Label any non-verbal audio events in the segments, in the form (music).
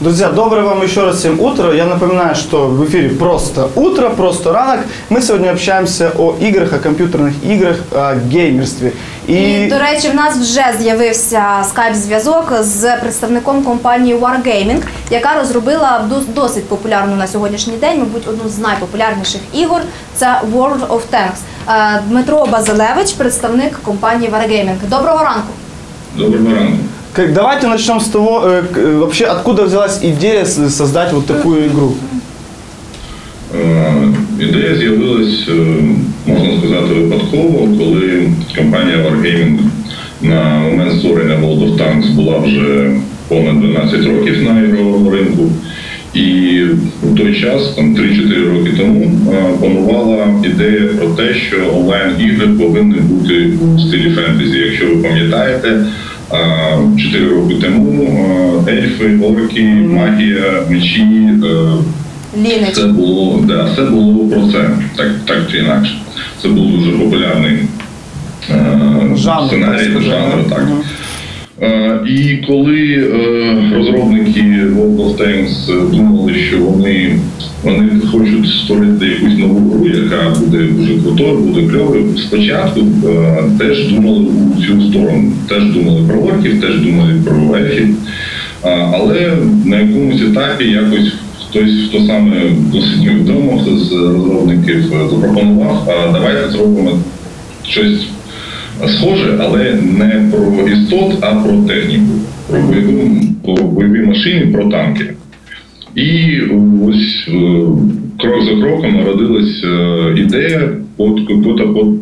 Друзья, доброе вам еще раз всем утро. Я напоминаю, что в эфире просто утро, просто ранок. Мы сегодня общаемся о играх, о компьютерных играх, о геймерстве. І, до речі, в нас вже з'явився скайп-зв'язок з представником компанії Wargaming, яка розробила дос- досить популярну на сьогоднішній день, мабуть, одну з найпопулярніших ігор. Це World of Tanks. Е, Дмитро Базилевич, представник компанії Wargaming. Доброго ранку. Доброго ранку. Как- давайте начнем с того, э, э, вообще откуда взялась идея создать вот такую игру. Ідея з'явилась, е, можна сказати, випадково, коли компанія Wargaming на момент створення World of Tanks була вже понад 12 років на ігровому ринку. І у той час, там 3-4 роки тому, е, панувала ідея про те, що онлайн-ігри повинні бути в стилі фентезі. Якщо ви пам'ятаєте, 4 роки тому ельфи, орки, магія, мечі. е, Лінич. це було, да, це було про це, так, так чи інакше. Це був дуже популярний Жанр, сценарій, так жанр, так. І коли е, розробники World of Tanks думали, що вони, вони хочуть створити якусь нову гру, яка буде дуже крутою, буде кльовою, спочатку е, теж думали у цю сторону. Теж думали про орків, теж думали про. А, Але на якомусь етапі якось хтось, хто саме досить невідомо, хто з розробників е, запропонував, а давайте зробимо щось схоже, але не про істот, а про техніку, про бойові, про бойові машини, про танки. І ось е, крок за кроком народилась е, ідея, от котра пот-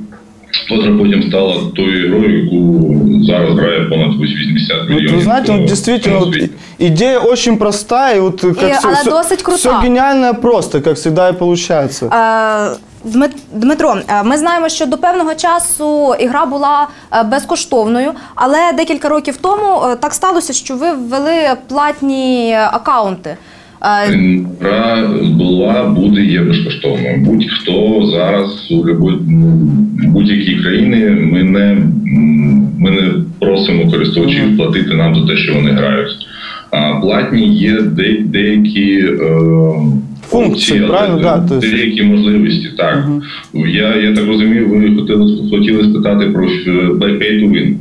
котра потім стала тою грою, яку зараз грає понад 80 Ну, мільйонів. вы знаете, е, ну, действительно, на вот світі. и- идея очень простая, и вот э, как И всё- она всё- досить крута. всё гениально просто, как всегда и получается. Е, Дмит- Дмитро, е, ми знаємо, що до певного часу ігра була е, безкоштовною, але декілька років тому е, так сталося, що ви ввели платні акаунти. Е, Гра була, буде є безкоштовною. Будь-хто зараз у будь-якій країні ми не, ми не просимо користувачів платити нам за те, що вони грають. А платні є де, деякі е, Функції, правильно? Да, деякі можливості. Так я, я так розумію, ви хотіли хотіли спитати про е, pay to win.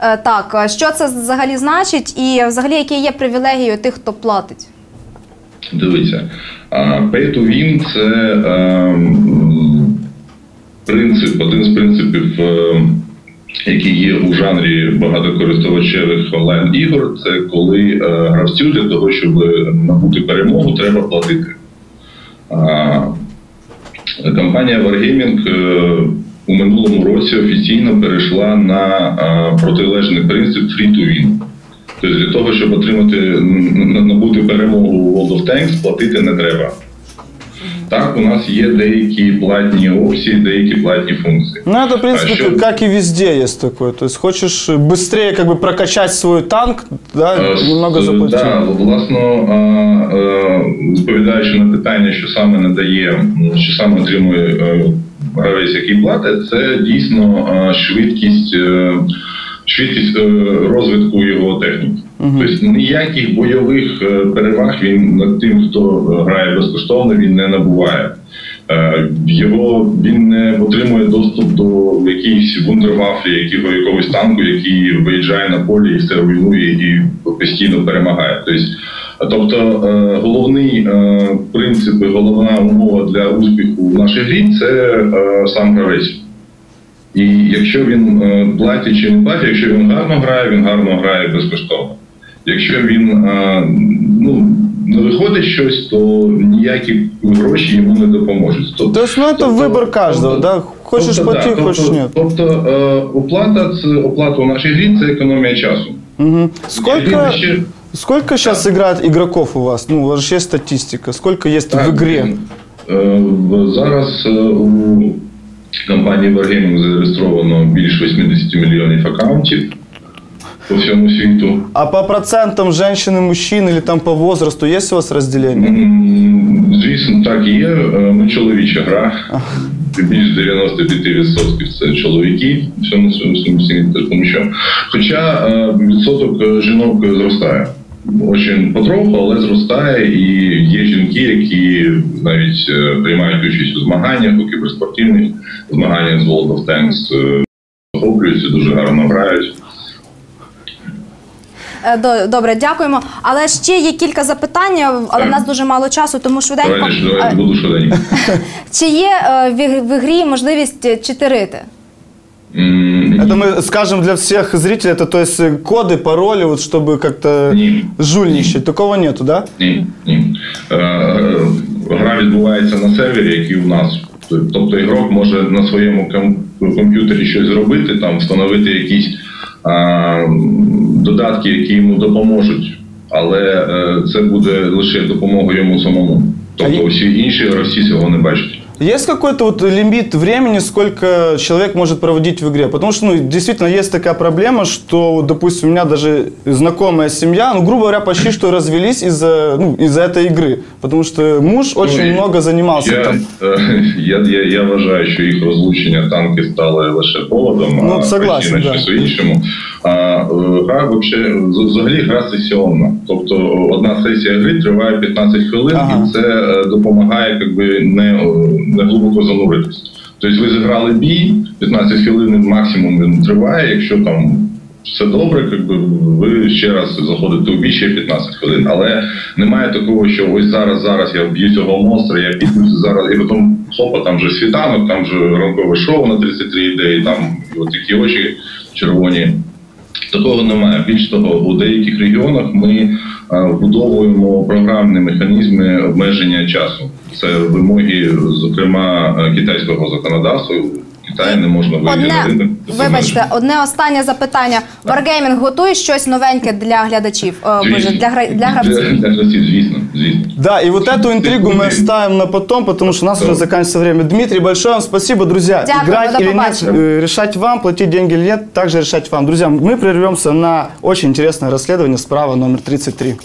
е, Так, е, що це взагалі значить, і взагалі які є привілегії тих, хто платить? Дивіться, а, pay to win – це ем, принцип, один з принципів, ем, який є у жанрі багатокористувачевих онлайн-ігор. Це коли е, гравцю для того, щоб набути перемогу, треба платити. Компанія Wargaming е, у минулому році офіційно перейшла на е, протилежний принцип free to win. Тобто для того, щоб отримати н- н- набути перемогу у World of Tanks, платити не треба. Так, у нас є деякі платні опції, деякі платні функції. Ну, это, в принципе, А что- как- как и везде есть такое. То есть хочешь э, быстрее как бы прокачать свой танк, да, Е, немного с- заплатить. Да, власно, а, е, відповідаючи на питання, що саме надає, м, що саме отримує е, гравець, який платить, це дійсно е, швидкість, е, швидкість е, розвитку його техніки. Тобто ніяких бойових е, переваг він над тим, хто грає безкоштовно, він не набуває. Е, Його він не отримує доступ до якихось вундервафлі, якого якогось танку, який виїжджає на полі і все руйнує і постійно перемагає. Тобто, тобто е, головний е, принцип, головна умова для успіху в нашій грі це е, сам гравець. І якщо він е, платить чи не платить, якщо він гарно грає, він гарно грає безкоштовно. Якщо він е, ну, не виходить щось, то ніякі гроші йому не допоможуть. Тоб- То есть, ну, это тобто- выбор каждого, тобто- да? Хочешь тобто, плати, да, тобто, нет. Тобто е, оплата це оплата у нашій грі це економія часу. Мгм. Сколько, ще- сколько сейчас играет игроков у вас? Ну, у вас же есть статистика. Сколько есть Так, в игре? Зараз у компанії Wargaming зареєстровано більше 80 мільйонів аккаунтів по всьому світу. А по процентам женщины, мужчин или там по возрасту есть у вас разделение? М, Звісно, так і є. Е, Ми чоловіча гра. Більш 95% це чоловіки в цьому всьому світі, тому що. Хоча е, відсоток е, жінок зростає. Очень потроху, але зростає, і є жінки, які навіть е, приймають участь у змаганнях, у кіберспортивних змаганнях з World of Tanks, е, захоплюються, дуже гарно грають. Е, Добре, дякуємо. Але ще є кілька запитань, але в нас дуже мало часу, тому швиденько. Давайте Е, буду швиденько. (laughs) Чи є в ігрі можливість читерити? М, Это мы скажем для всех зрителей, это то есть э, коды, пароли, вот чтобы как-то Ні. жульничать. Такого нету, да? Ні, ні. Е, е, Гра відбувається на сервері, який у нас. Тобто ігрок може на своєму ком- комп'ютері щось зробити, там встановити якісь а, додатки, які йому допоможуть, але е, це буде лише допомога йому самому. А є- Тобто всі інші гравці цього не бачать. Есть какой-то вот лимит времени, сколько человек может проводить в игре? Потому что, ну, действительно, есть такая проблема, что, вот, допустим, у меня даже знакомая семья, ну, грубо говоря, почти что развелись из-за ну, из этой игры. Потому что муж очень і много занимался Я, там. е, я, я, я вважаю, що їх розлучення танки стали лише поводом, Ну, а согласен, причина да. щось іншому. А е, гра вообще, з- взагалі гра сесіонна. Тобто одна сесія гри триває 15 хвилин, Ага. і це е, допомагає якби, е, не глибоко зануритись. Тобто ви зіграли бій, 15 хвилин максимум він триває, якщо там. Все добре, якби ви ще раз заходите у бій ще 15 хвилин. Але немає такого, що ось зараз, зараз я вб'ю цього монстра, я піду зараз, і потім хопа, там же світанок, там же ранкове шоу на 33 ідеї, там от такі очі червоні. Такого немає. Більш того, у деяких регіонах ми е, вбудовуємо програмні механізми обмеження часу. Це вимоги, зокрема, е, китайського законодавства. В Китаї не можна вийти на Одне, ринок. без вибачте, одне останнє запитання. Wargaming готує щось новеньке для глядачів, О, Звісно. боже, для, гра- для Для, гравців. для гравців, звісно, звісно. Да, и вот эту интригу мы оставим на потом, потому что у нас уже заканчивается время. Дмитрий, большое вам спасибо, друзья. Дякую, Играть до или нет, побачення. э, решать вам, платить деньги или нет, также решать вам. Друзья, мы прервемся на очень интересное расследование справа номер 33.